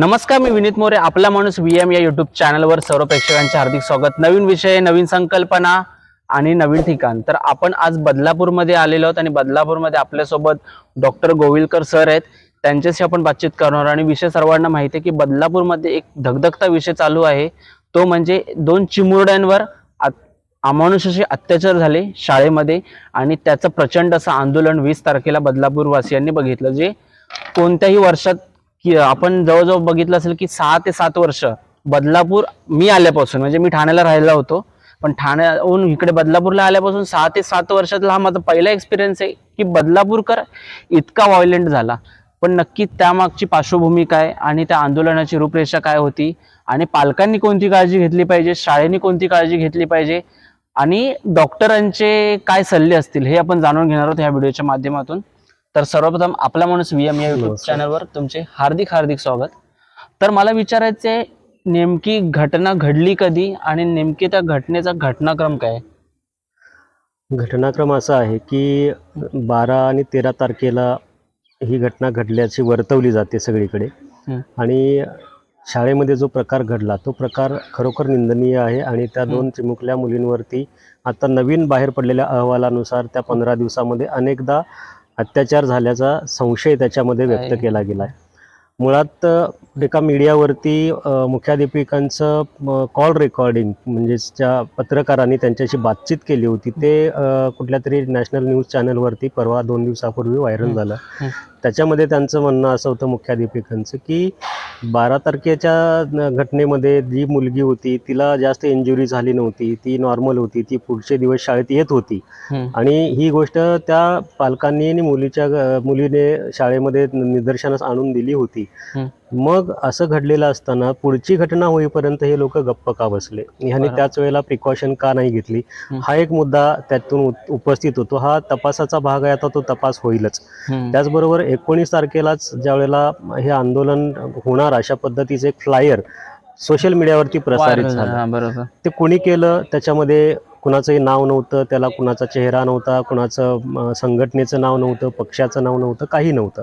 नमस्कार मी विनीत मोरे आपला माणूस व्ही एम या युट्यूब चॅनलवर सर्व प्रेक्षकांचे हार्दिक स्वागत. नवीन विषय नवीन संकल्पना आणि नवीन ठिकाण. तर आपण आज बदलापूरमध्ये आलेलो आहोत आणि बदलापूरमध्ये आपल्यासोबत डॉक्टर गोविलकर सर आहेत. त्यांच्याशी आपण बातचीत करणार आणि विषय सर्वांना माहिती आहे की बदलापूरमध्ये एक धगधगता विषय चालू आहे. तो म्हणजे दोन चिमुरड्यांवर आत- अमानुषाचे अत्याचार झाले शाळेमध्ये आणि त्याचं प्रचंड असं आंदोलन वीस तारखेला बदलापूरवासियांनी बघितलं जे कोणत्याही वर्षात की आपण जवळजवळ बघितलं असेल की सहा ते सात वर्ष बदलापूर मी आल्यापासून म्हणजे मी ठाण्याला राहिला होतो पण ठाण्याहून इकडे बदलापूरला आल्यापासून सहा ते सात वर्षातला हा माझा पहिला एक्सपिरियन्स आहे की बदलापूरकर इतका व्हायलेंट झाला. पण नक्की त्यामागची पार्श्वभूमी काय आणि त्या आंदोलनाची रूपरेषा काय होती आणि पालकांनी कोणती काळजी घेतली पाहिजे शाळेनी कोणती काळजी घेतली पाहिजे आणि डॉक्टरांचे काय सल्ले असतील हे आपण जाणून घेणार आहोत ह्या व्हिडिओच्या माध्यमातून. तर सर्वप्रथम आपला माणूस व्ही एम या युट्यूब. चॅनलवर तुमचे हार्दिक हार्दिक स्वागत तर मला विचारायचं आहे नेमकी घटना घडली कधी आणि नेमकी त्या घटनेचा घटनाक्रम काय घटनाक्रम असा आहे की बारा आणि तेरा तारखेला ही घटना घडल्याची वर्तवली जाते सगळीकडे. आणि शाळेमध्ये जो प्रकार घडला तो प्रकार खरोखर निंदनीय आहे आणि त्या. दोन चिमुकल्या मुलींवरती आता नवीन बाहेर पडलेल्या अहवालानुसार त्या पंधरा दिवसामध्ये अनेकदा अत्याचार झाल्याचा संशय त्याच्यामध्ये व्यक्त. केला गेला आहे मुळात एका मीडियावरती मुख्याध्यापिकांचं कॉल रेकॉर्डिंग म्हणजेच त्या पत्रकारांनी त्यांच्याशी बातचीत केली होती ते कुठल्या तरी नॅशनल न्यूज चॅनलवरती परवा दोन दिवसापूर्वी व्हायरल. झालं. त्याच्यामध्ये त्यांचं म्हणणं असं होतं मुख्याध्यापिकांचं की बारा तारखेच्या घटनेमध्ये जी मुलगी होती तिला जास्त इंजुरी झाली नव्हती ती नॉर्मल होती ती पुढचे दिवस शाळेत येत होती. आणि ही गोष्ट त्या पालकांनी आणि मुलीच्या मुलीने शाळेमध्ये निदर्शनास आणून दिली होती. मग असं घडलेलं असताना पुढची घटना होईपर्यंत हे लोक गप्प का बसले? ह्याने. त्याच वेळेला प्रिकॉशन का नाही घेतली? हं. एक मुद्दा त्यातून उप- उपस्थित होतो. हा तपासाचा भाग आहे आता तो तपास होईलच. त्याचबरोबर एकोणीस तारखेलाच ज्या वेळेला हे आंदोलन होणार अशा पद्धतीचं एक फ्लायर सोशल मीडियावरती प्रसारित झालं. ते कोणी केलं? त्याच्यामध्ये कुणाचंही नाव नव्हतं त्याला कुणाचा चेहरा नव्हता कुणाचं संघटनेचं नाव नव्हतं पक्षाचं नाव नव्हतं काही नव्हतं.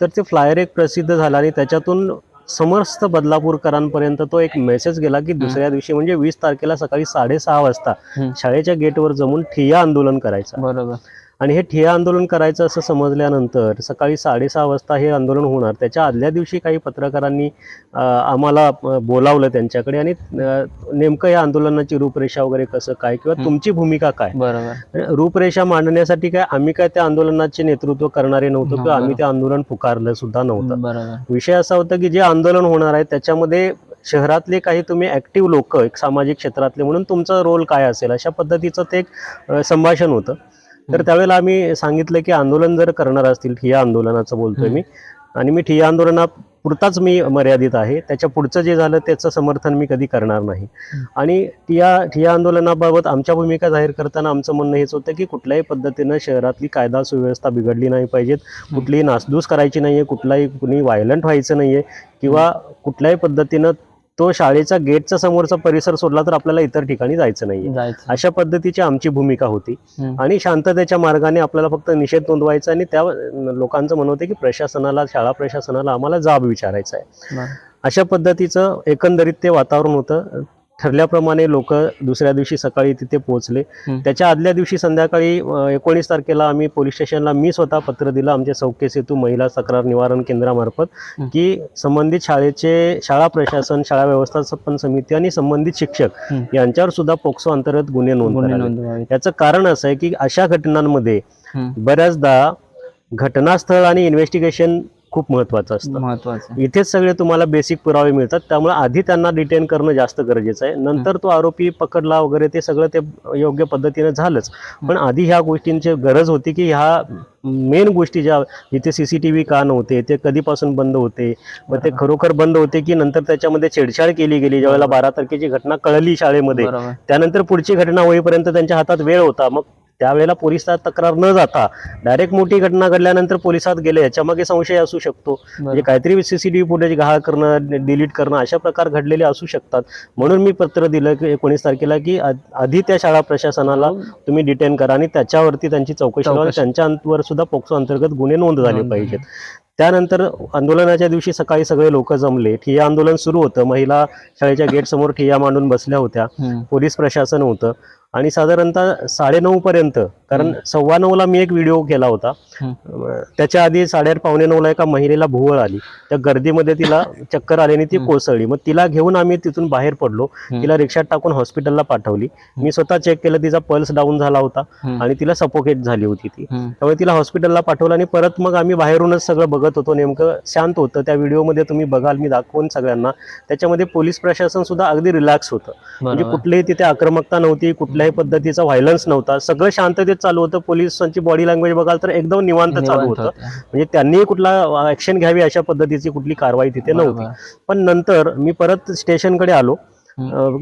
तर ते फ्लायर एक प्रसिद्ध झालं आणि त्याच्यातून समस्त बदलापूरकरांपर्यंत तो एक मेसेज गेला की दुसऱ्या दिवशी म्हणजे वीस तारखेला सकाळी साडेसहा वाजता. शाळेच्या गेटवर जमून ठिय्या आंदोलन करायचं बरोबर आणि हे ठिय्या आंदोलन करायचं असं समजल्यानंतर सकाळी साडेसहा वाजता हे आंदोलन होणार. त्याच्या आदल्या दिवशी काही पत्रकारांनी आम्हाला बोलावलं त्यांच्याकडे आणि नेमकं या आंदोलनाची रूपरेषा वगैरे कसं काय किंवा. तुमची भूमिका काय? बरोबर. रूपरेषा मांडण्यासाठी काय आम्ही काय त्या आंदोलनाचे नेतृत्व करणारे नव्हतो किंवा आम्ही. ते आंदोलन पुकारलं सुद्धा नव्हतं. विषय असा होता की जे आंदोलन होणार आहे त्याच्यामध्ये शहरातले काही तुम्ही ऍक्टिव्ह लोक एक सामाजिक क्षेत्रातले म्हणून तुमचा रोल काय असेल? अशा पद्धतीचं ते एक संभाषण होतं. तर. त्यावेळेला आम्ही सांगितलं की आंदोलन जर करणार असतील ठिय्या आंदोलनाचं बोलतोय. मी आणि मी ठिय्या आंदोलना पुरताच मी मर्यादित आहे त्याच्या पुढचं जे झालं त्याचं समर्थन मी कधी करणार नाही. आणि ठिय्या ठिय्या आंदोलनाबाबत आमच्या भूमिका जाहीर करताना आमचं म्हणणं हेच होतं की कुठल्याही पद्धतीनं शहरातली कायदा सुव्यवस्था बिघडली नाही पाहिजेत. कुठलीही नासधूस करायची नाहीये कुठलाही कुणी व्हायलंट व्हायचं नाहीये किंवा कुठल्याही पद्धतीनं तो शाळेचा गेटचा समोरचा परिसर सोडला तर आपल्याला इतर ठिकाणी जायचं जायचं. अशा पद्धतीची आमची भूमिका होती. आणि शांततेच्या मार्गाने आपल्याला फक्त निषेध नोंदवायचा आणि त्या लोकांचं म्हणणं होतं की प्रशासनाला शाळा प्रशासनाला आम्हाला जाब विचारायचा आहे. अशा पद्धतीचं एकंदरीत ते वातावरण होतं. ठरल्याप्रमाणे लोक दुसऱ्या दिवशी सकाळी तिथे पोहोचले. त्याच्या आदल्या दिवशी संध्याकाळी एकोणीस तारखेला आम्ही पोलीस स्टेशनला मी स्वतः पत्र दिलं आमच्या सौख्य सेतू महिला तक्रार निवारण केंद्रामार्फत. की संबंधित शाळेचे शाळा प्रशासन शाळा व्यवस्थापन समिती आणि संबंधित शिक्षक. यांच्यावर सुद्धा पोक्सो अंतर्गत गुन्हे नोंद याचं कारण असं आहे की अशा घटनांमध्ये. बऱ्याचदा घटनास्थळ आणि इन्व्हेस्टिगेशन खूप महत्वाचं असतं. महत्वाचं. इथेच सगळे तुम्हाला बेसिक पुरावे मिळतात त्यामुळे आधी त्यांना डिटेन करणं जास्त गरजेचं आहे. नंतर तो आरोपी पकडला वगैरे ते सगळं ते योग्य पद्धतीने झालंच. पण आधी ह्या गोष्टींची गरज होती की ह्या मेन गोष्टी ज्या इथे सीसीटीव्ही का नव्हते ते कधीपासून बंद होते? मग ते. खरोखर बंद होते की नंतर त्याच्यामध्ये छेडछाड केली गेली ज्यावेळेला बारा तारखेची घटना कळली शाळेमध्ये. त्यानंतर पुढची घटना होईपर्यंत त्यांच्या हातात वेळ होता. मग त्यावेळेला पोलिसात तक्रार न जाता डायरेक्ट मोठी घटना घडल्यानंतर पोलिसात गेले. याच्यामागे संशय असू शकतो. म्हणजे. काहीतरी सीसीटीव्ही फुटेज गहाळ करणं डिलीट करणं अशा प्रकार घडलेले असू शकतात. म्हणून मी पत्र दिलं की एकोणीस तारखेला की आधी त्या शाळा प्रशासनाला तुम्ही डिटेन करा आणि त्याच्यावरती त्यांची चौकशी चौकशी. त्यांच्यावर सुद्धा पोक्सो अंतर्गत गुन्हे नोंद झाले पाहिजेत. त्यानंतर आंदोलनाच्या दिवशी सकाळी सगळे लोक जमले. ठिय्या आंदोलन सुरू होतं. महिला शाळेच्या गेट समोर ठिय्या मांडून बसल्या होत्या. पोलीस प्रशासन होतं. आणि साधारणतः साडेनऊ पर्यंत कारण सव्वा नऊला मी एक व्हिडिओ केला होता. त्याच्या आधी साडेआठ पावणे नऊला एका महिलेला भुवळ आली. त्या गर्दीमध्ये तिला चक्कर आली आणि ती. कोसळली. मग तिला घेऊन आम्ही तिथून बाहेर पडलो. तिला रिक्षात टाकून हॉस्पिटलला पाठवली. मी स्वतः चेक केलं तिचा पल्स डाऊन झाला होता. आणि तिला सपोकेट झाली होती ती. त्यामुळे तिला हॉस्पिटलला पाठवलं आणि परत मग आम्ही बाहेरूनच सगळं बघत होतो. नेमकं शांत होतं. त्या व्हिडिओमध्ये तुम्ही बघाल मी दाखवून सगळ्यांना. त्याच्यामध्ये पोलीस प्रशासन सुद्धा अगदी रिलॅक्स होतं. म्हणजे. कुठलीही तिथे आक्रमकता नव्हती कुठल्याही पद्धतीचा व्हायलन्स नव्हता. सगळं शांततेत चालू होतं. पोलिसांची बॉडी लँग्वेज बघाल तर एकदम निवांत चालू होतं. म्हणजे त्यांनी कुठला ऍक्शन घ्यावी अशा पद्धतीची कुठली कारवाई तिथे नव्हती. पण नंतर मी परत स्टेशनकडे आलो.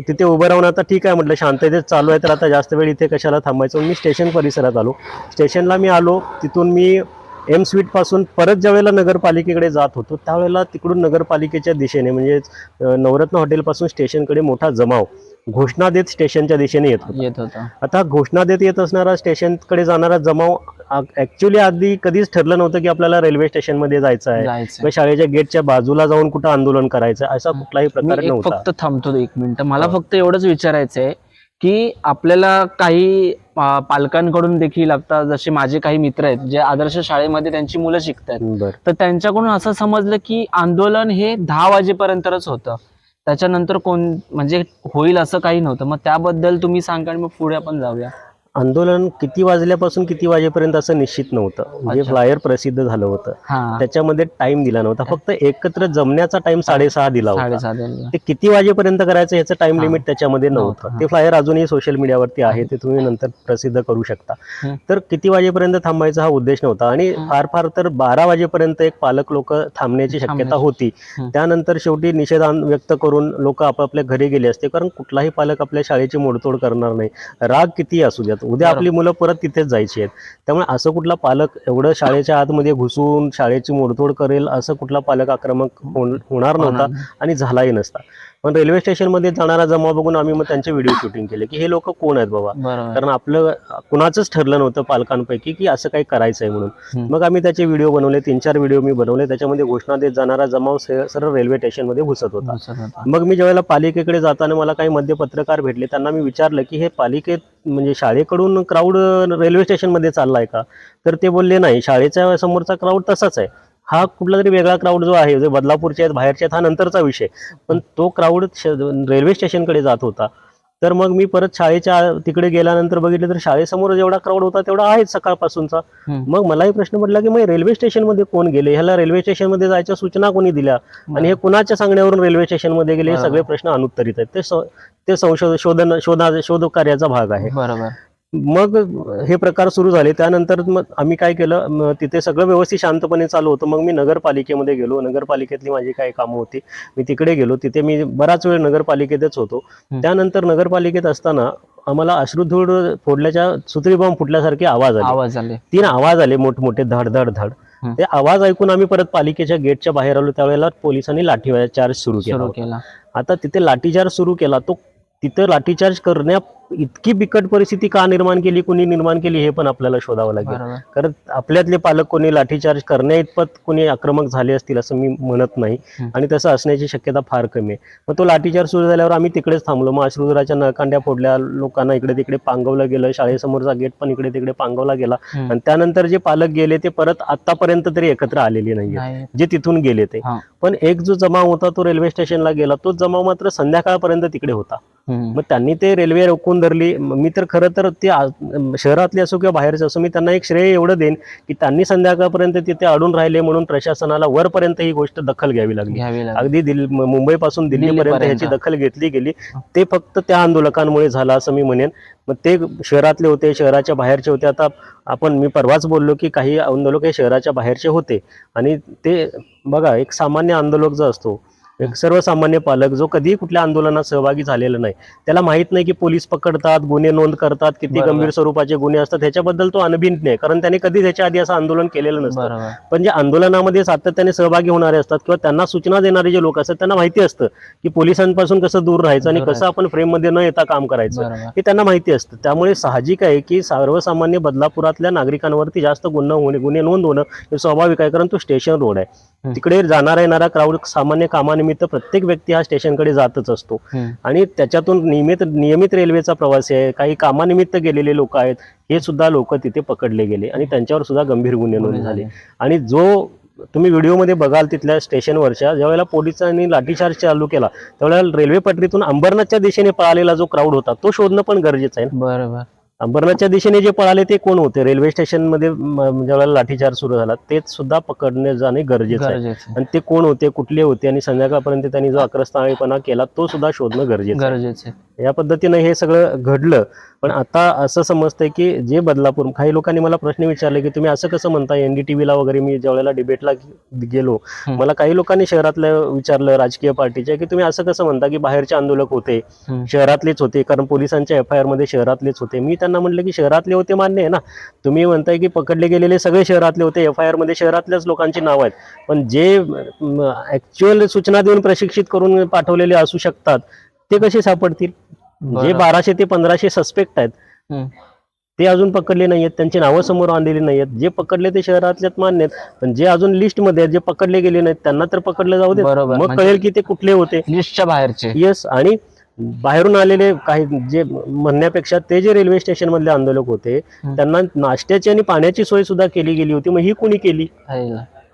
तिथे उभं राहून आता ठीक आहे म्हटलं शांततेत चालू आहे तर आता जास्त वेळ इथे कशाला थांबायचं? मी स्टेशन परिसरात आलो. स्टेशनला मी आलो. तिथून मी एम स्वीटपासून परत ज्या वेळेला नगरपालिकेकडे जात होतो त्यावेळेला तिकडून नगरपालिकेच्या दिशेने म्हणजे नवरत्न हॉटेलपासून स्टेशनकडे मोठा जमाव. घोषणा देत स्टेशनच्या दिशेने येत होता. येत होता. आता घोषणा देत येत असणारा स्टेशनकडे जाणारा जमाव ऍक्च्युली आधी कधीच ठरलं नव्हतं की आपल्याला रेल्वे स्टेशनमध्ये जायचं आहे. जायचं किंवा शाळेच्या गेटच्या बाजूला जाऊन कुठं आंदोलन करायचं असा कुठलाही मी प्रकार एक नव्हता. फक्त थांबतो एक मिनिट. मला हा. फक्त एवढंच विचारायचं आहे की आपल्याला काही पालकांकडून देखील आता जसे माझे काही मित्र आहेत जे आदर्श शाळेमध्ये त्यांची मुलं शिकतात बर. तर त्यांच्याकडून असं समजलं की आंदोलन हे दहा वाजेपर्यंतच होतं. त्याच्यानंतर कोण म्हणजे होईल असं काही नव्हतं. मग त्याबद्दल तुम्ही सांगा आणि मग पुढे आपण जाऊया. आंदोलन किती वाजल्यापासून किती वाजेपर्यंत असं निश्चित नव्हतं म्हणजे. फ्लायर प्रसिद्ध झालं होतं हा त्याच्यामध्ये टाइम दिला नव्हता फक्त एकत्र जमण्याचा टाइम साडेसहा दिला होता. ते किती वाजेपर्यंत करायचं याचं टाइम. लिमिट त्याच्यामध्ये नव्हतं. ते फ्लायर अजूनही सोशल मीडियावरती आहे ते तुम्ही नंतर प्रसिद्ध करू शकता. तर किती वाजेपर्यंत थांबायचा हा उद्देश नव्हता आणि. फार फार तर बारा वाजेपर्यंत एक पालक लोक थांबण्याची शक्यता. होती. त्यानंतर शेवटी निषेध आन- व्यक्त करून लोक आपापल्या घरी गेले असते कारण कुठलाही पालक आपल्या शाळेची मोडतोड करणार नाही राग किती असू द्यात उद्या. आपली मुलं परत तिथेच जायची आहेत त्यामुळे असं कुठला पालक एवढं शाळेच्या आतमध्ये घुसून शाळेची मोडतोड करेल असं कुठला पालक आक्रमक होण- होणार नव्हता. आणि झालाही नसता पण रेल्वे स्टेशनमध्ये जाणारा जमा बघून आम्ही मग त्यांचे व्हिडिओ शूटिंग केले की हे लोक कोण आहेत बाबा? कारण आपलं कुणाचंच ठरलं नव्हतं पालकांपैकी की असं काही करायचं आहे म्हणून. मग आम्ही त्याचे व्हिडिओ बनवले तीन चार व्हिडिओ मी बनवले त्याच्यामध्ये घोषणा देत जाणारा जमाव सरळ रेल्वे स्टेशनमध्ये घुसत होता. मग मी ज्यावेळेला पालिकेकडे जाताना मला काही मध्य पत्रकार भेटले त्यांना मी विचारलं की हे पालिकेत म्हणजे शाळेकडून क्राऊड रेल्वे स्टेशनमध्ये चाललाय का? तर ते बोलले नाही शाळेच्या समोरचा क्राऊड तसाच आहे. हा कुठला तरी वेगळा क्राऊड जो आहे जे बदलापूरचे आहेत बाहेरचे आहेत हा नंतरचा विषय. पण तो क्राऊड रेल्वे स्टेशनकडे जात होता. तर मग मी परत शाळेच्या तिकडे गेल्यानंतर बघितलं तर शाळेसमोर जेवढा क्राऊड होता तेवढा आहेच सकाळपासूनचा. मग मलाही प्रश्न पडला की मग रेल्वे स्टेशनमध्ये कोण गेले? ह्याला रेल्वे स्टेशनमध्ये जायच्या सूचना कोणी दिल्या? आणि हे कुणाच्या सांगण्यावरून रेल्वे स्टेशनमध्ये गेले? हे. सगळे प्रश्न अनुत्तरित आहेत. ते संशोधन शोधन शोधा शोध कार्याचा भाग आहे. बरोबर. मग हे प्रकार सुरू झाले. त्यानंतर मग आम्ही काय केलं तिथे सगळं व्यवस्थित शांतपणे चालू होतं. मग मी नगरपालिकेमध्ये गेलो. नगरपालिकेतली माझी काही कामं होती. मी तिकडे गेलो. तिथे मी बराच वेळ नगरपालिकेतच होतो. त्यानंतर नगरपालिकेत असताना आम्हाला अश्रुधूड फोडल्याच्या सुतळी बॉम्ब फुटल्यासारखे आवाज आले. आवाज आले. तीन आवाज आले मोठमोठे धड धड. धड. ते आवाज ऐकून आम्ही परत पालिकेच्या गेटच्या बाहेर आलो. त्यावेळेला पोलिसांनी लाठीचार्ज सुरू केला सुरू. केला. आता तिथे लाठीचार्ज सुरू केला. तो तिथं लाठीचार्ज करण्या इतकी बिकट परिस्थिती का निर्माण केली कोणी निर्माण केली हे पण आपल्याला शोधावं लागेल. कारण आपल्यातले पालक कोणी लाठीचार्ज करण्या इतपत कोणी आक्रमक झाले असतील असं मी म्हणत नाही. आणि तसं असण्याची शक्यता फार कमी आहे. मग तो लाठीचार्ज सुरू झाल्यावर आम्ही तिकडेच थांबलो. मग अश्रुधुराच्या नळकांड्या फोडल्या लोकांना इकडे तिकडे पांगवलं गेलं शाळेसमोरचा गेट पण इकडे तिकडे पांगवला गेला. आणि त्यानंतर जे पालक गेले ते परत आतापर्यंत तरी एकत्र आलेले नाहीये नाही. जे तिथून गेले ते. पण एक जो जमाव होता तो रेल्वे स्टेशनला गेला तो जमाव मात्र संध्याकाळपर्यंत तिकडे होता. मग त्यांनी ते रेल्वे रोखून धरली म- तर खरं तर ते शहरातले असो किंवा बाहेरचे असो मी त्यांना एक श्रेय एवढं देईन की त्यांनी संध्याकाळपर्यंत तिथे अडून राहिले म्हणून प्रशासनाला वरपर्यंत ही गोष्ट दखल घ्यावी लागली. अगदी दिल्ली म- मुंबईपासून दिल्लीपर्यंत दिल्लीपर्यंत. ह्याची दखल घेतली गेली. ते फक्त त्या आंदोलकांमुळे झालं असं मी म्हणेन. मग ते शहरातले होते शहराच्या बाहेरचे होते. आता आपण मी परवाच बोललो की काही आंदोलक हे शहराच्या बाहेरचे होते. आणि ते बघा एक सामान्य आंदोलक जो असतो एक सर्वसामान्य पालक जो कधीही कुठल्या आंदोलनात सहभागी झालेला नाही त्याला माहीत नाही की पोलीस पकडतात गुन्हे नोंद करतात किती. गंभीर स्वरूपाचे गुन्हे असतात ह्याच्याबद्दल तो अनभिज्ञ आहे. कारण त्याने कधी त्याच्या आधी असं आंदोलन केलेलं नसतं. पण जे आंदोलनामध्ये सातत्याने सहभागी होणारे असतात किंवा त्यांना सूचना देणारे जे लोक असतात त्यांना माहिती असतं की पोलिसांपासून कसं दूर राहायचं आणि कसं आपण फ्रेममध्ये न येता काम करायचं हे त्यांना माहिती असतं. त्यामुळे साहजिक आहे की सर्वसामान्य बदलापुरातल्या नागरिकांवरती जास्त गुन्हा होणे गुन्हे नोंद होणं हे स्वाभाविक आहे कारण तो स्टेशन रोड आहे. तिकडे जाणारा येणारा क्राऊड सामान्य कामानिमित्त प्रत्येक व्यक्ती हा स्टेशनकडे जातच असतो. आणि त्याच्यातून नियमित नियमित रेल्वेचा प्रवासी आहे. काही कामानिमित्त गेलेले लोक आहेत. हे सुद्धा लोक तिथे पकडले गेले आणि त्यांच्यावर सुद्धा गंभीर गुन्हे नोंद झाले. आणि जो तुम्ही व्हिडिओमध्ये बघाल तिथल्या स्टेशनवरच्या ज्यावेळेला पोलिसांनी लाठीचार्ज चालू केला त्यावेळेला रेल्वे पटरीतून अंबरनाथच्या दिशेने पळालेला जो क्राऊड होता तो शोधणं पण गरजेचं आहे बरोबर. अंबरनाथच्या दिशेने जे पळाले ते कोण होते? रेल्वे स्टेशनमध्ये ज्यावेळेला लाठीचार्ज सुरू झाला तेच सुद्धा पकडणे जाणे गरजेचं आहे. आणि ते कोण होते कुठले होते? आणि संध्याकाळपर्यंत त्यांनी जो आक्रस्ताळीपणा केला तो सुद्धा शोधणं गरजेचं गरजेचं. या पद्धतीनं हे सगळं घडलं. पण आता असं समजतंय की जे बदलापूर काही लोकांनी मला प्रश्न विचारले की तुम्ही असं कसं म्हणता एनडीटीव्हीला वगैरे मी ज्या वेळेला डिबेटला गेलो. मला काही लोकांनी शहरातल्या विचारलं राजकीय पार्टीच्या की तुम्ही असं कसं म्हणता की बाहेरचे आंदोलक होते. शहरातलेच होते कारण पोलिसांच्या एफ आय आरमध्ये शहरातलेच होते. मी त्यांना म्हटलं की शहरातले होते मान्य आहे ना. तुम्ही म्हणताय की पकडले गेलेले सगळे शहरातले होते एफ आय आरमध्ये शहरातल्याच लोकांची नाव आहेत. पण जे ऍक्च्युअल सूचना देऊन प्रशिक्षित करून पाठवलेले असू शकतात ते कसे सापडतील? जे. बाराशे ते पंधराशे सस्पेक्ट आहेत. ते अजून पकडले नाहीयेत त्यांची नावं समोर आणलेली नाहीयेत जे पकडले ते शहरातल्यात मान्य आहेत पण जे अजून लिस्टमध्ये जे पकडले गेले नाहीत त्यांना तर पकडले जाऊ दे बरोबर. मग म्हणजे- कळेल की ते कुठले होते लिस्टच्या बाहेरचे येस आणि बाहेरून आलेले काही जे म्हणण्यापेक्षा ते जे रेल्वे स्टेशन मधले आंदोलक होते हम्म. त्यांना नाश्त्याची आणि पाण्याची सोय सुद्धा केली गेली होती मग ही कोणी केली.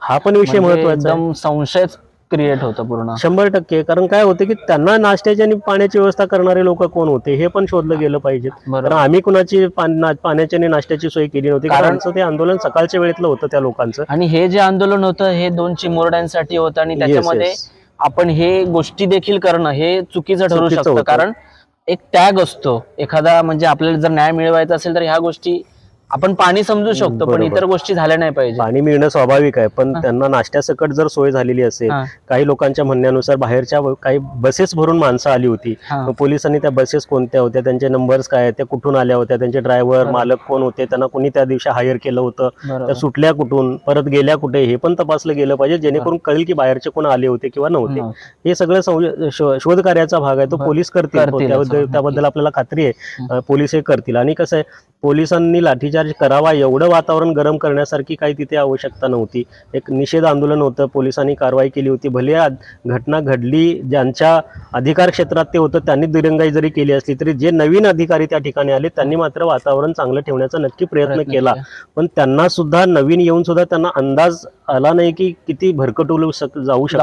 हा पण विषय म्हणजे महत्त्वाचा आहे एकदम संशयच क्रिएट होतो पूर्ण. शंभर टक्के. कारण काय होते की त्यांना नाश्त्याची आणि पाण्याची व्यवस्था करणारे लोक कोण होते हे पण शोधलं गेलं पाहिजे. कारण आम्ही कुणाची पाण्याची आणि नाश्त्याची सोय केली नव्हती. कारण ते आंदोलन सकाळच्या वेळेतलं होतं त्या लोकांचं. आणि हे जे आंदोलन होतं हे दोन चिमुरड्यांसाठी होतं आणि त्याच्यामध्ये. आपण हे गोष्टी देखील करणं हे चुकीचं ठरू शकतं. कारण एक टॅग असतो. एखादा म्हणजे आपल्याला जर न्याय मिळवायचा असेल तर ह्या गोष्टी आपण पाणी समजू शकतो पण बरोबर. इतर गोष्टी झाल्या नाही पाहिजे पाणी मिळणं स्वाभाविक आहे पण हा. त्यांना नाश्त्यासकट जर सोय झालेली असेल हा, काही लोकांच्या म्हणण्यानुसार बाहेरच्या व- काही बसेस भरून माणसं आली होती हा. मग पोलिसांनी त्या बसेस कोणत्या होत्या त्यांचे नंबर्स काय आहेत त्या कुठून आल्या होत्या त्यांचे ड्रायव्हर बरोबर. मालक कोण होते त्यांना कोणी त्या दिवशी हायर केलं होतं बरोबर. त्या सुटल्या कुठून परत गेल्या कुठे हे पण तपासलं गेलं पाहिजे जेणेकरून कळेल की बाहेरचे कोण आले होते किंवा नव्हते हं. हे सगळं संशो- शो- शोध कार्याचा भाग आहे तो बर- पोलीस करतील त्याबद्दल त्याबद्दल आपल्याला खात्री आहे हं. अं, पोलीस हे करतील आणि कसं आहे पोलिसांनी लाठीचार्ज करावा एवढं वातावरण गरम करण्यासारखी काही तिथे आवश्यकता नव्हती. एक निषेध आंदोलन होतं पोलिसांनी कारवाई केली होती. भले घटना घडली ज्यांच्या अधिकार क्षेत्रात ते होतं त्यांनी दिरंगाई जरी केली असली तरी जे नवीन अधिकारी त्या ठिकाणी आले त्यांनी मात्र वातावरण चांगलं ठेवण्याचा नक्की प्रयत्न केला. पण त्यांना सुद्धा नवीन येऊन सुद्धा त्यांना अंदाज आला नाही की किती भरकटवलं शक- जाऊ शकतं.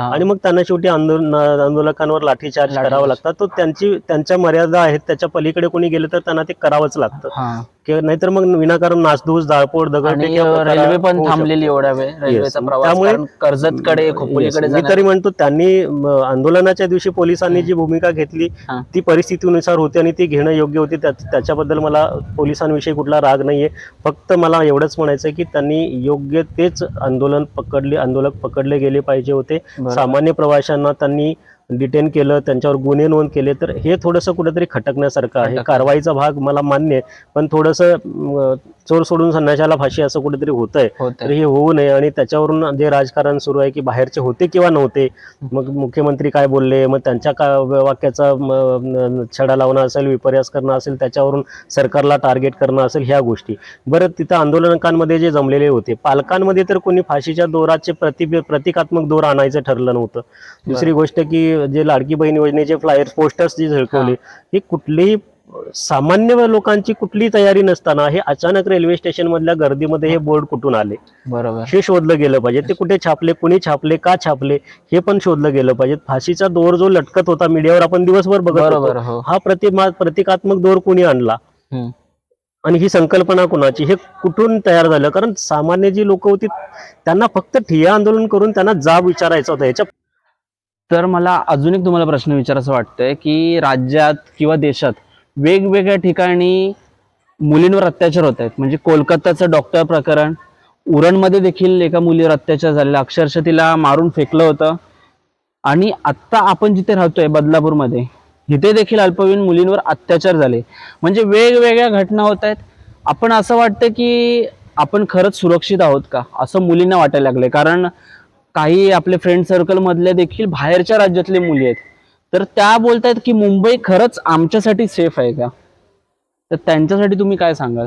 आणि मग त्यांना शेवटी आंदोलन आंदोलकांवर लाठीचार्ज लाठीचार्ज. करावा लागतात तो त्यांची त्यांच्या मर्यादा आहेत त्याच्या पलीकडे कोणी गेलं तर त्यांना ते करावंच लागतं. हा. किंवा नाहीतर मग विनाकारण नासधूस जाळपोळ आणि प्रकारा रेल्वे पण थांबलेली एवढ्या वेळ रेल्वेचा Yes. प्रवास त्यामुळे- कारण कर्जतकडे खोपोलीकडे. मी तरी म्हणतो त्यांनी म, आंदोलनाच्या दिवशी पोलिसांनी जी भूमिका घेतली हा. ती परिस्थितीनुसार होती आणि ती घेणं योग्य होती त्या- त्याच्याबद्दल मला पोलिसांविषयी कुठला राग नाहीये फक्त मला एवढंच म्हणायचं आहे की त्यांनी योग्य तेच आंदोलन पकडले आंदोलक पकडले गेले पाहिजे होते. सामान्य प्रवाशांना त्यांनी डिटेन केलं त्यांच्यावर गुन्हे नोंद केले तर हे थोडंसं कुठेतरी खटकण्यासारखं आहे. कारवाईचा भाग मला मान्य आहे पण थोडंसं चोर सोडून संन्याशाला फाशी असं कुठेतरी होते तर हे होऊ नये आणि त्याच्यावरून जे राजकारण सुरू आहे की बाहेरचे होते किंवा नव्हते मग मुख्यमंत्री काय बोलले मग त्यांच्या का वाक्याचा छडा लावणं असेल विपर्यास करणं असेल त्याच्यावरून सरकारला टार्गेट करणं असेल ह्या गोष्टी. बरं तिथं आंदोलकांमध्ये जे जमलेले होते पालकांमध्ये तर कोणी फाशीच्या दोराचे प्रति प्रतिकात्मक दोर आणायचं ठरलं नव्हतं. दुसरी गोष्ट की जे लाडकी बहीण योजनेचे फ्लायर्स पोस्टर्स जे झळकवले हे कुठलेही सामान्य लोकांची कुठलीही तयारी नसताना हे अचानक रेल्वे स्टेशन मधल्या गर्दीमध्ये हे बोर्ड कुठून आले? बरोबर. हे शोधलं गेलं पाहिजे. ते कुठे छापले कुणी छापले का छापले हे पण शोधलं गेलं पाहिजे. फाशीचा दोर जो लटकत होता मीडियावर आपण दिवसभर बघत बरोबर होतो हो. हा प्रतिमा प्रतिकात्मक दोर कुणी आणला? हम्म. आणि ही संकल्पना कुणाची? हे कुठून तयार झालं? कारण सामान्य जी लोक होती त्यांना फक्त ठिय्या आंदोलन करून त्यांना जाब विचारायचा होता. याच्या तर मला अजून एक तुम्हाला प्रश्न विचारायचं वाटतंय की राज्यात किंवा देशात वेगवेगळ्या ठिकाणी मुलींवर अत्याचार होत आहेत. म्हणजे कोलकाताचं डॉक्टर प्रकरण उरणमध्ये देखील एका मुलीवर अत्याचार झालेला अक्षरशः तिला मारून फेकलं होतं. आणि आत्ता आपण जिथे राहतोय बदलापूरमध्ये इथे देखील अल्पवयीन मुलींवर अत्याचार झाले. म्हणजे वेगवेगळ्या घटना होत आहेत. आपण असं वाटतं की आपण खरंच सुरक्षित आहोत का? असं मुलींना वाटायला लागले कारण काही आपले फ्रेंड सर्कलमधले देखील बाहेरच्या राज्यातले मुली आहेत. तर त्या बोलतायत की मुंबई खरंच आमच्यासाठी सेफ आहे का? तर त्यांच्यासाठी तुम्ही काय सांगाल?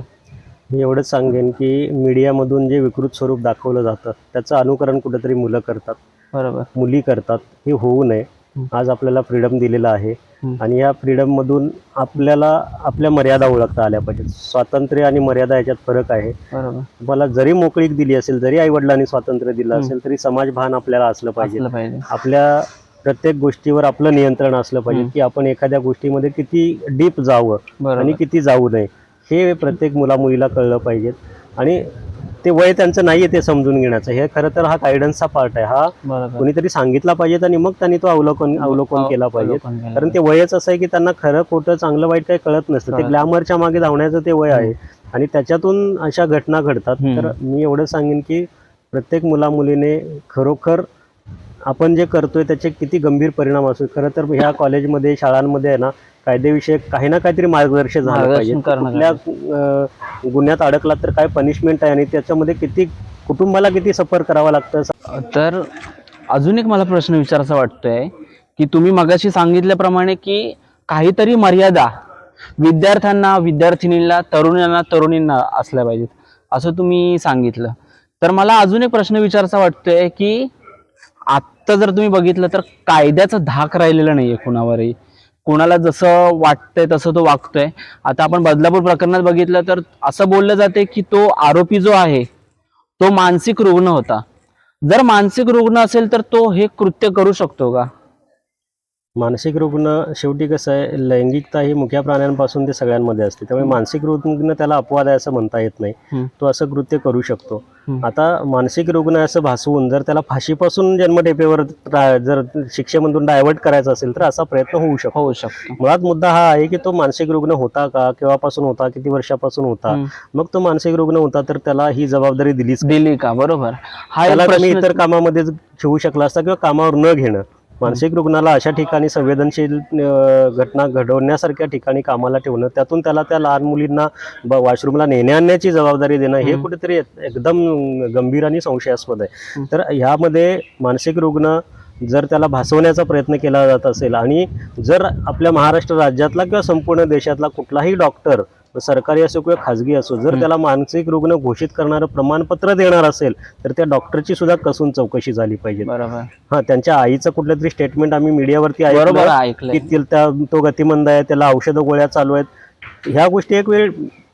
मी एवढंच सांगेन की मीडियामधून जे विकृत स्वरूप दाखवलं जातं त्याचं अनुकरण कुठेतरी मुलं करतात. बरोबर. मुली करतात. हे होऊ नये. आज आपल्याला फ्रीडम दिलेला आहे. आणि या फ्रीडम मधून आपल्याला आपल्या मर्यादा ओळखता आल्या पाहिजेत. स्वातंत्र्य आणि मर्यादा याच्यात फरक आहे. तुम्हाला जरी मोकळीक दिली असेल जरी आई वडिलांनी स्वातंत्र्य दिलं. असेल तरी समाजभान आपल्याला असलं पाहिजे. आपल्या प्रत्येक गोष्टीवर आपलं नियंत्रण असलं पाहिजे. की आपण एखाद्या गोष्टीमध्ये किती डीप जावं आणि किती जाऊ नये हे प्रत्येक मुला मुलीला कळलं पाहिजे. आणि ते वय त्यांचं नाहीये ते समजून घेण्याचं. हे खरं तर हा गायडन्सचा पार्ट आहे. हा कोणीतरी सांगितला पाहिजे आणि मग त्यांनी तो अवलोकन अवलोकन केला पाहिजे. कारण ते वयच असं आहे की त्यांना खरं खोटं चांगलं वाईट काही कळत नसतं. ते. ग्लॅमरच्या मागे धावण्याचं ते वय आहे. आणि त्याच्यातून अशा घटना घडतात. तर मी एवढं सांगेन की प्रत्येक मुला मुलीने खरोखर आपण जे करतोय त्याचे किती गंभीर परिणाम असो खरं तर ह्या कॉलेजमध्ये शाळांमध्ये आहे ना कायदेविषयक काही ना काहीतरी मार्गदर्शन झालं पाहिजे. कुठल्या गुन्ह्यात अडकला तर काय पनिशमेंट आहे? आणि त्याच्यामध्ये किती कुटुंबाला किती सफर करावं लागतं? तर अजून एक मला प्रश्न विचारायचा वाटतोय की तुम्ही मगाशी सांगितल्याप्रमाणे की काहीतरी मर्यादा विद्यार्थ्यांना विद्यार्थिनींना तरुणांना तरुणींना असल्या पाहिजेत असं तुम्ही सांगितलं. तर मला अजून एक प्रश्न विचारायचा वाटतोय की आत्ता जर तुम्ही बघितलं तर कायद्याचा धाक राहिलेला नाहीये कुणावरही. कोणाला जसं वाटतंय तसं तो वागतोय. आता आपण बदलापूर प्रकरणात बघितलं तर असं बोललं जाते की तो आरोपी जो आहे तो मानसिक रुग्ण होता. जर मानसिक रुग्ण असेल तर तो हे कृत्य करू शकतो का? मानसिक रुग्ण शेवटी कसं आहे लैंगिकता ही मुख्या प्राण्यांपासून ते सगळ्यांमध्ये असते. त्यामुळे मानसिक रुग्ण त्याला अपवाद आहे असं म्हणता येत नाही. तो असं कृत्य करू शकतो. आता मानसिक रुग्ण असं भासवून जर त्याला फाशीपासून जन्मठेपेवर जर शिक्षेमधून डायव्हर्ट करायचा असेल तर असा प्रयत्न होऊ शकतो. होऊ शकतो. मुळात मुद्दा हा आहे की तो मानसिक रुग्ण होता का केव्हापासून होता किती वर्षापासून होता. मग तो मानसिक रुग्ण होता तर त्याला ही जबाबदारी दिलीच दिली का? बरोबर. हा इतर कामामध्ये ठेवू शकला असता किंवा कामावर न घेणं. मानसिक रुग्णाला अशा ठिकाणी संवेदनशील घटना घडवण्यासारख्या ठिकाणी कामाला ठेवणं त्यातून त्याला त्या लहान मुलींना वॉशरूमला नेणे आणण्याची जबाबदारी देणं हे. कुठेतरी एकदम गंभीर आणि संशयास्पद आहे. तर ह्यामध्ये मानसिक रुग्ण जर त्याला भासवण्याचा प्रयत्न केला जात असेल आणि जर आपल्या महाराष्ट्र राज्यातला किंवा संपूर्ण देशातला कुठलाही डॉक्टर सरकारी असो किंवा खाजगी असो जर. त्याला मानसिक रुग्ण घोषित करणारं प्रमाणपत्र देणार असेल तर त्या डॉक्टरची सुद्धा कसून चौकशी झाली पाहिजे. बरोबर. हा त्यांच्या आईचं कुठलं तरी स्टेटमेंट आम्ही मीडियावरती ऐकलं की त्या तो गतिमंद आहे त्याला औषधं गोळ्या चालू आहेत. ह्या गोष्टी एक वेळ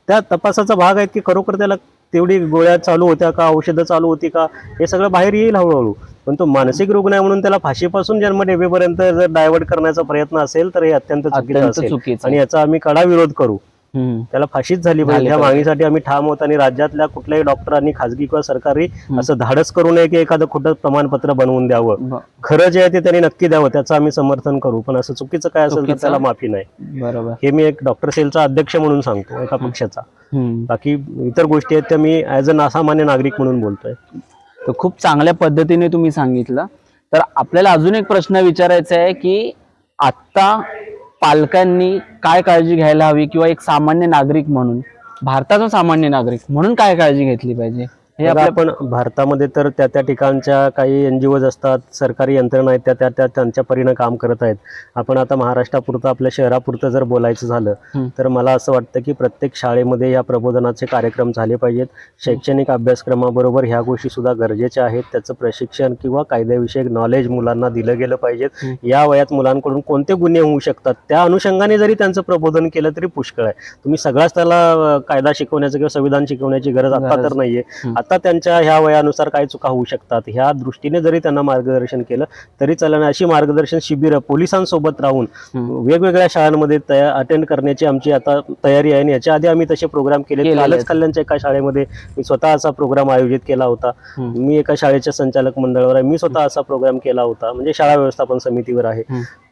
त्या तपासाचा भाग आहेत की खरोखर त्याला तेवढी गोळ्या चालू होत्या का औषधं चालू होती का हे सगळं बाहेर येईल हळूहळू. पण तो मानसिक रुग्ण आहे म्हणून त्याला फाशीपासून जन्मठेपेपर्यंत जर डायव्हर्ट करण्याचा प्रयत्न असेल तर हे अत्यंत चुकीचं असेल. आणि याचा आम्ही कडा विरोध करू. त्याला फाशीच झाली पाहिजे. त्या. मागणीसाठी आम्ही ठाम आहोत आणि राज्यातल्या कुठल्याही डॉक्टरांनी खाजगी किंवा सरकारी असं धाडस करू नये की एखादं खोटं प्रमाणपत्र बनवून द्यावं. खरं जे आहे ते त्यांनी नक्की द्यावं. त्याचं आम्ही समर्थन करू. पण असं चुकीचं काय असेल तर? त्याला माफी नाही. बरोबर. हे मी एक डॉक्टर सेलचा अध्यक्ष म्हणून सांगतो एका पक्षाचा. बाकी इतर गोष्टी आहेत त्या मी ऍज अ सामान्य नागरिक म्हणून बोलतोय. तर खूप चांगल्या पद्धतीने तुम्ही सांगितलं. तर आपल्याला अजून एक प्रश्न विचारायचा आहे की आत्ता पालकांनी काय काळजी घ्यायला हवी किंवा एक सामान्य नागरिक म्हणून भारताचा सामान्य नागरिक म्हणून काय काळजी घेतली पाहिजे? हे आपल्या आपण भारतामध्ये तर त्या त्या ठिकाणच्या काही एनजीओज असतात सरकारी यंत्रणा आहेत त्या त्या त्या त्यांच्या परीनं काम करत आहेत आपण आता महाराष्ट्रापुरतं आपल्या शहरापुरतं जर बोलायचं झालं. तर मला असं वाटतं की प्रत्येक शाळेमध्ये या प्रबोधनाचे कार्यक्रम झाले पाहिजेत शैक्षणिक अभ्यासक्रमाबरोबर ह्या गोष्टी सुद्धा गरजेच्या आहेत त्याचं प्रशिक्षण किंवा कायद्याविषयक नॉलेज मुलांना दिलं गेलं पाहिजेत. या वयात मुलांकडून कोणते गुन्हे होऊ शकतात त्या अनुषंगाने जरी त्यांचं प्रबोधन केलं तरी पुष्कळ आहे तुम्ही सगळाच त्याला कायदा शिकवण्याचं किंवा संविधान शिकवण्याची गरज आता. तर नाहीये हम्म. आता त्यांच्या ह्या वयानुसार काय चुका होऊ शकतात ह्या दृष्टीने जरी त्यांना मार्गदर्शन केलं तरी चालेल अशी मार्गदर्शन शिबिरं पोलिसांसोबत राहून. वेगवेगळ्या शाळांमध्ये अटेंड करण्याची आमची आता तयारी आहे आणि याच्या आधी आम्ही तसे प्रोग्राम केले कालच. कल्याणच्या एका शाळेमध्ये मी स्वतः असा प्रोग्राम आयोजित केला होता. मी एका शाळेच्या संचालक मंडळावर आहे मी स्वतः असा प्रोग्राम केला होता म्हणजे शाळा व्यवस्थापन समितीवर आहे.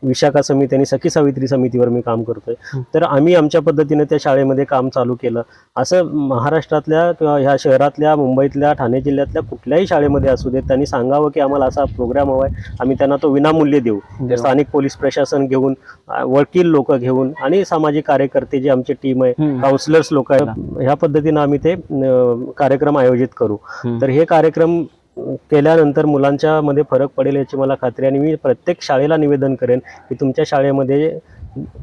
विशाखा समिती आणि सखी सावित्री समितीवर मी काम करतोय. तर आम्ही आमच्या पद्धतीने त्या शाळेमध्ये काम चालू केलं असं महाराष्ट्रातल्या किंवा ह्या शहरातल्या मुंबईत मुंबईतल्या ठाणे जिल्ह्यातल्या कुठल्याही शाळेमध्ये असू देत त्यांनी सांगावं की आम्हाला असा प्रोग्राम हवा आहे आम्ही त्यांना तो विनामूल्य देऊ. स्थानिक पोलीस प्रशासन घेऊन वकील लोक घेऊन आणि सामाजिक कार्यकर्ते जे आमची टीम आहे. काउन्सिलर्स लोक आहेत ह्या पद्धतीनं आम्ही ते कार्यक्रम आयोजित करू. तर हे कार्यक्रम केल्यानंतर मुलांच्या मध्ये फरक पडेल याची मला खात्री आणि मी प्रत्येक शाळेला निवेदन करेन की तुमच्या शाळेमध्ये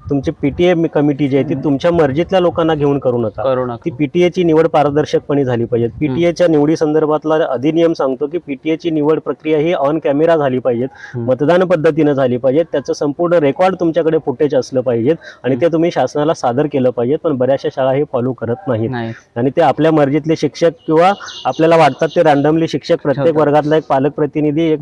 तुमची पीटीए कमिटी जी आहे ती तुमच्या मर्जीतल्या लोकांना घेऊन करू नका. ती पीटीएची निवड पारदर्शकपणे झाली पाहिजे. पीटीएच्या निवडी संदर्भातला अधिनियम सांगतो की पीटीएची निवड प्रक्रिया ही ऑन कॅमेरा झाली पाहिजेत. मतदान पद्धतीनं झाली पाहिजे त्याचं संपूर्ण रेकॉर्ड तुमच्याकडे फुटेज असलं पाहिजेत आणि ते तुम्ही शासनाला सादर केलं पाहिजे पण बऱ्याचशा शाळा हे फॉलो करत नाहीत. नाही आणि ते आपल्या मर्जीतले शिक्षक किंवा आपल्याला वाटतात ते रॅन्डमली शिक्षक प्रत्येक. वर्गातला एक पालक प्रतिनिधी एक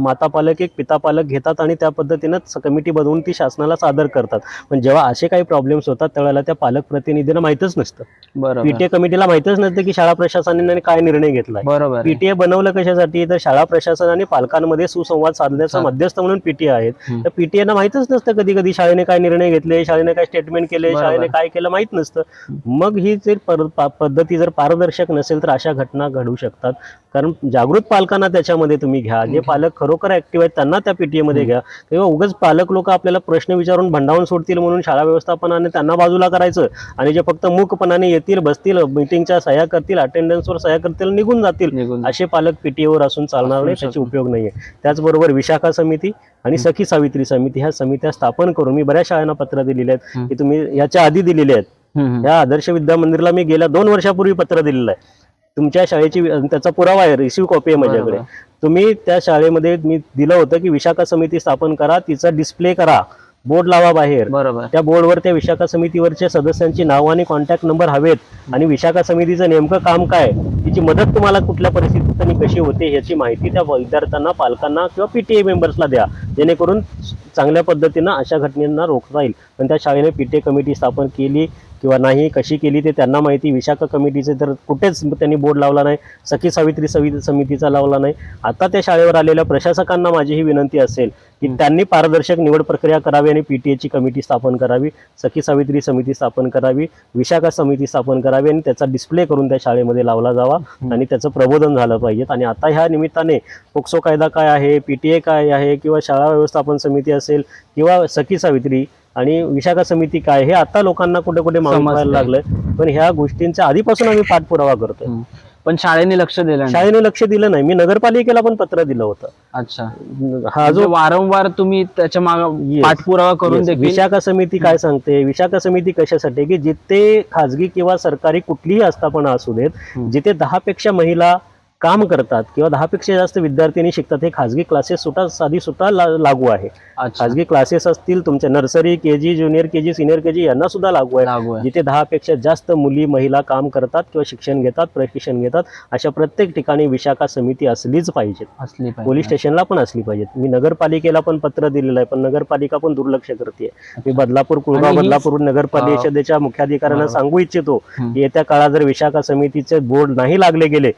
माता पालक एक पिता पालक घेतात आणि त्या पद्धतीनं कमिटी बनवून ती शासनाला सादर करतात. पण जेव्हा असे काही प्रॉब्लेम्स होतात त्यावेळेला त्या पालक प्रतिनिधींना माहितच नसतं. बरोबर. पीटीए कमिटीला माहितच नसतं की शाळा प्रशासनाने काय निर्णय घेतलाय. बरोबर. आहे. पीटीए बनवलं कशासाठी? तर शाळा प्रशासन आणि पालकांमध्ये सुसंवाद साधण्याचा साध- मध्यस्थ म्हणून पीटीए आहेत. हम्म. तर पीटीएना माहितच नसतं कधी कधी शाळेने काय निर्णय घेतले शाळेने काय स्टेटमेंट केले बरोबर. शाळेने काय केलं माहीत नसतं. मग ही जर पर- पा- पद्धती जर पारदर्शक नसेल तर अशा घटना घडू शकतात. कारण जागृत पालकांना त्याच्यामध्ये तुम्ही घ्या. जे पालक खरोखर ऍक्टिव्ह आहेत त्यांना त्या पीटीए मध्ये घ्या. तेव्हा उगाच पालक लोक आपल्याला प्रश्न विचारून भंडावून सोडतील म्हणून शाळा व्यवस्थापनाने त्यांना बाजूला करायचं आणि जे फक्त मूकपणाने येतील बसतील मिटिंगच्या सह्या करतील अटेंडन्सवर सह्या करतील निघून जातील असे पालक पीटीओवर असून चालणार नाही त्याचे. उपयोग नाहीये त्याचबरोबर विशाखा समिती आणि सखी सावित्री समिती ह्या समित्या स्थापन करून मी बऱ्याच शाळांना पत्र दिलेले आहेत. की तुम्ही याच्या आधी दिलेले आहेत. या आदर्श विद्या मंदिरला मी गेल्या दोन वर्षापूर्वी पत्र दिलेलं आहे तुमच्या शाळेची त्याचा पुरावा आहे रिसिव्ह कॉपी आहे माझ्याकडे. तुम्ही त्या शाळेमध्ये मी दिलं होतं की विशाखा समिती स्थापन करा तिचा डिस्प्ले करा बोर्ड लावा बाहेर. बरोबर. त्या बोर्डवर त्या विशाखा समितीवरच्या सदस्यांची नाव आणि कॉन्टॅक्ट नंबर हवेत. आणि विशाखा समितीचं नेमकं काम काय? तिची मदत तुम्हाला कुठल्या परिस्थितीत आणि कशी होते याची माहिती त्या विद्यार्थ्यांना पालकांना किंवा पीटीए मेंबर्सला द्या. जेणेकरून चांगल्या पद्धतीनं अशा घटनेंना रोखता येईल. पण त्या शाळेने पीटीए कमिटी स्थापन केली किंवा नाही कशी केली ते त्यांना माहिती. विशाखा कमिटीचे तर कुठेच त्यांनी बोर्ड लावला नाही. सखी सावित्री सवि समितीचा लावला नाही. आता त्या शाळेवर आलेल्या प्रशासकांना माझी ही विनंती असेल की त्यांनी पारदर्शक निवड प्रक्रिया करावी आणि पीटीएची कमिटी स्थापन करावी. सखी सावित्री समिती स्थापन करावी. विशाखा समिती स्थापन करावी आणि त्याचा डिस्प्ले करून त्या शाळेमध्ये लावला जावा आणि त्याचं प्रबोधन झालं पाहिजे. आणि आता ह्या निमित्ताने पोक्सो कायदा काय आहे पीटीए काय आहे किंवा शाळा व्यवस्थापन समिती असेल किंवा सखी सावित्री आणि विशाखा समिती काय हे आता लोकांना कुठे कुठे. व्हायला लागलंय पण ह्या गोष्टींच्या आधीपासून आम्ही पाठपुरावा करतोय. पण शाळेने लक्ष दिलं शाळेने लक्ष दिलं नाही मी नगरपालिकेला पण पत्र दिलं होतं अच्छा हा म्हणजे जो वारंवार तुम्ही त्याच्या माग. पाठपुरावा करून विशाखा समिती काय सांगते विशाखा समिती कशासाठी की जिथे खाजगी किंवा सरकारी कुठलीही आस्थापना असू देत. जिथे दहा पेक्षा महिला काम करतात किंवा दहा पेक्षा जास्त विद्यार्थिनी शिकतात हे खाजगी क्लासेस सुद्धा साधी सुद्धा ला- लागू आहे. खाजगी क्लासेस असतील तुमच्या nursery K G junior K G senior K G यांना सुद्धा लागू आहे. जिथे दहा पेक्षा जास्त मुली महिला काम करतात किंवा शिक्षण घेतात प्रशिक्षण घेतात अशा प्रत्येक ठिकाणी विशाखा समिती असलीच पाहिजे. पोलीस स्टेशनला पण असली पाहिजेत मी नगरपालिकेला पण पत्र दिलेलं आहे पण नगरपालिका पण दुर्लक्ष करते मी बदलापूर कुळगाव बदलापूर नगर परिषदेच्या मुख्याधिकाऱ्यांना. सांगू इच्छितो. की येत्या काळात जर विशाखा समितीचे बोर्ड नाही लागले गेले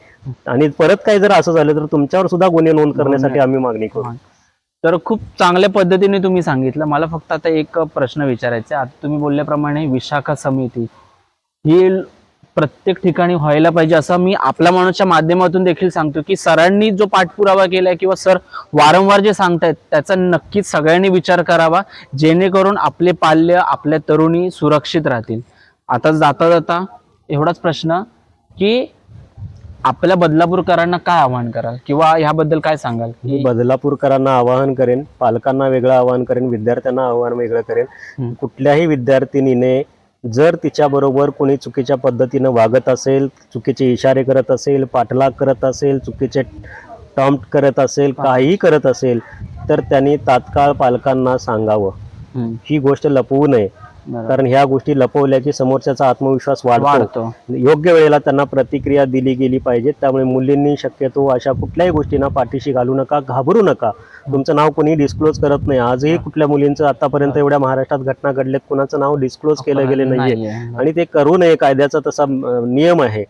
आणि परत काही जर असं झालं तर तुमच्यावर सुद्धा गुन्हे नोंद करण्यासाठी आम्ही मागणी करू. तर खूप चांगल्या पद्धतीने तुम्ही सांगितलं. मला फक्त आता एक प्रश्न विचारायचा आहे. आता तुम्ही बोलल्याप्रमाणे विशाखा समिती ही प्रत्येक ठिकाणी व्हायला पाहिजे असं मी आपल्या माणूसच्या माध्यमातून देखील सांगतो की सरांनी जो पाठपुरावा केलाय किंवा सर वारंवार जे सांगतायत त्याचा नक्कीच सगळ्यांनी विचार करावा जेणेकरून आपले पाल्य आपल्या तरुणी सुरक्षित राहतील. आता जाता जाता एवढाच प्रश्न की आपल्या बदलापूरकरांना काय आव्हान कराल? किंवा ह्याबद्दल काय सांगाल? मी बदलापूरकरांना आवाहन करेन पालकांना वेगळं आवाहन करेन विद्यार्थ्यांना आवाहन वेगळं करेन. कुठल्याही विद्यार्थिनीने जर तिच्याबरोबर कोणी चुकीच्या पद्धतीनं वागत असेल चुकीचे इशारे करत असेल पाठलाग करत असेल चुकीचे टॉम्प्ट करत असेल काहीही करत असेल तर त्यांनी तात्काळ पालकांना सांगावं. ही गोष्ट लपवू नये. बरोबर. कारण ह्या गोष्टी लपवल्या की समोरच्याचा आत्मविश्वास वाढतो. योग्य वेळेला त्यांना प्रतिक्रिया दिली गेली पाहिजे. त्यामुळे मुलींनी शक्यतो अशा कुठल्याही गोष्टींना पाठीशी घालू नका घाबरू नका. तुमचं नाव कोणी डिस्क्लोज करत नाही. आजही कुठल्या मुलींचं आतापर्यंत एवढ्या महाराष्ट्रात घटना घडल्यात कुणाचं नाव डिस्क्लोज केलं गेलं नाहीये. आणि ते करू नये कायद्याचा तसा नियम आहे.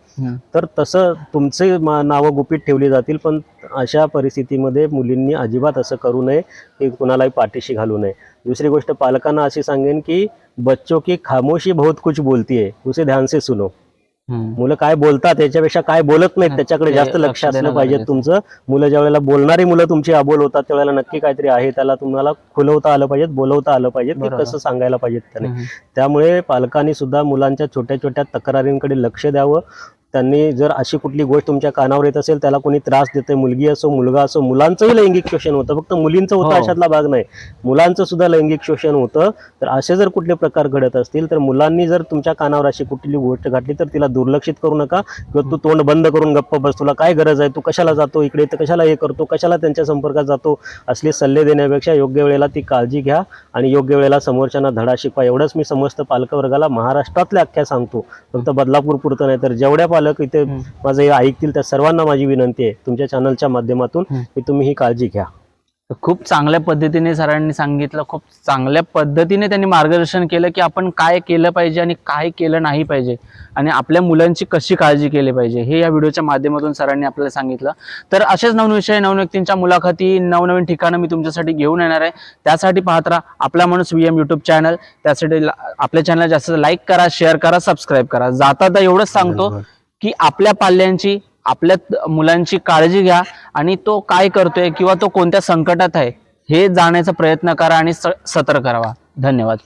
तर तसं तुमचे नावं गुपित ठेवली जातील पण अशा परिस्थितीमध्ये मुलींनी अजिबात असं करू नये की कुणालाही पाठीशी घालू नये. दुसरी गोष्ट पालकांना अशी सांगेन की बच्चों की खामोशी बहुत कुछ बोलती है उसे ध्यान से सुनो. मुलं काय बोलतात याच्यापेक्षा काय बोलत नाहीत त्याच्याकडे ते जास्त लक्ष असलं पाहिजे तुमचं. मुलं ज्या वेळेला बोलणारी मुलं तुमची अबोल होतात त्यावेळेला नक्की काहीतरी आहे त्याला तुम्हाला खुलवता आलं पाहिजे बोलवता आलं पाहिजे बरोबर. कसं सांगायला पाहिजे त्याने. त्यामुळे पालकांनी सुद्धा मुलांच्या छोट्या छोट्या तक्रारींकडे लक्ष द्यावं. त्यांनी जर अशी कुठली गोष्ट तुमच्या कानावर येत असेल त्याला कोणी त्रास देते मुलगी असो मुलगा असो मुलांचंही लैंगिक शोषण होतं. फक्त मुलींचं होतं हो. अशातला भाग नाही. मुलांचं सुद्धा लैंगिक शोषण होतं. तर असे जर कुठले प्रकार घडत असतील तर मुलांनी जर तुमच्या कानावर अशी कुठली गोष्ट घातली तर तिला दुर्लक्षित करू नका. किंवा तू तोंड बंद करून गप्प बस तुला काय गरज आहे? तू कशाला जातो? इकडे तर कशाला हे करतो? कशाला त्यांच्या संपर्कात जातो? असले सल्ले देण्यापेक्षा योग्य वेळेला ती काळजी घ्या आणि योग्य वेळेला समोरच्यांना धडा शिकवा. एवढंच मी समस्त पालकवर्गाला महाराष्ट्रातल्या अख्ख्या सांगतो. फक्त बदलापूर पुरतं नाही तर जेवढ्या पालक इथे. माझं हे ऐकतील त्या सर्वांना माझी विनंती आहे. तुमच्या चॅनलच्या माध्यमातून. की तुम्ही ही काळजी घ्या. खूप चांगल्या पद्धतीने सरांनी सांगितलं खूप चांगल्या पद्धतीने त्यांनी मार्गदर्शन केलं की आपण काय केलं पाहिजे आणि काय केलं नाही पाहिजे आणि आपल्या मुलांची कशी काळजी केली पाहिजे हे या व्हिडिओच्या माध्यमातून सरांनी आपल्याला सांगितलं. तर असेच नवीन विषय नवीन व्यक्तींच्या मुलाखती नवनवीन ठिकाणं मी तुमच्यासाठी घेऊन येणार आहे. त्यासाठी पाहत राहा आपला माणूस व्ही एम युट्यूब चॅनल त्यासाठी आपल्या चॅनल जास्त लाईक करा शेअर करा सबस्क्राईब करा. जाता तर एवढंच सांगतो. की आपल्या पाल्यांची आपल्या मुलांची काळजी घ्या आणि तो काय करतोय किंवा तो कोणत्या संकटात आहे हे जाण्याचा प्रयत्न करा आणि स- सतर्क करावा धन्यवाद.